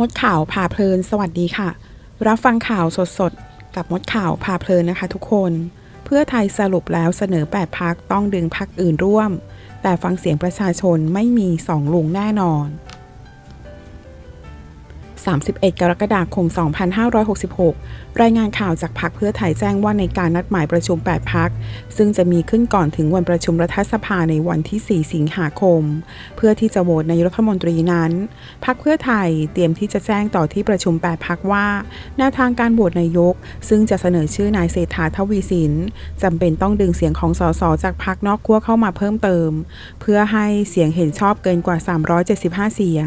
มดข่าวพาเพลิน สวัสดีค่ะ รับฟังข่าวสดๆ กับมดข่าวพาเพลินนะคะทุกคน เพื่อไทยสรุปแล้วเสนอ 8 พักต้องดึงพักอื่นร่วม แต่ฟังเสียงประชาชนไม่มีสองลุงแน่นอน 31 กรกฎาคม 2566 รายงานข่าวจากพักเพื่อไทยแจ้งว่าในการนัดหมายประชุม 8 พัก ซึ่งจะมีขึ้นก่อนถึงวันประชุมรัฐสภาในวันที่ 4 สิงหาคม เพื่อที่จะโหวตนายรัฐมนตรีนั้นพักเพื่อไทยเตรียมที่จะแจ้งต่อที่ประชุม 8 พักว่าแนวทางการโหวตนายก ซึ่งจะเสนอชื่อนายเศรษฐาทวีสินจำเป็นต้องดึงเสียงของสสจากพักนอกขั้วเข้ามาเพิ่มเติม เพื่อให้เสียงเห็นชอบเกินกว่า 375 เสียง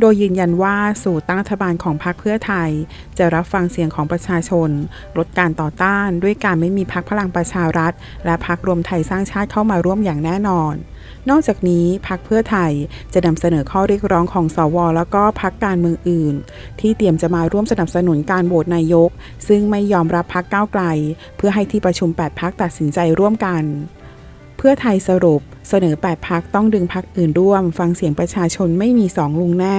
โดยยืนยันว่าสูตรตั้งรัฐบาลของพรรคเพื่อไทย จะรับฟังเสียงของประชาชน ลดการต่อต้านด้วยการไม่มีพรรคพลังประชารัฐ และพรรครวมไทยสร้างชาติเข้ามาร่วมอย่างแน่นอน นอกจากนี้พรรคเพื่อไทยจะนำเสนอข้อเรียกร้องของสวแล้วก็พรรคการเมืองอื่น ที่เตรียมจะมาร่วมสนับสนุนการโหวตนายก ซึ่งไม่ยอมรับพรรคก้าวไกล เพื่อให้ที่ประชุม 8พักตัดสินใจร่วมกันเพื่อไทยสรุปเสนอ 8 พักต้องดึงพักอื่นร่วม ฟังเสียงประชาชนไม่มีสองลุงแน่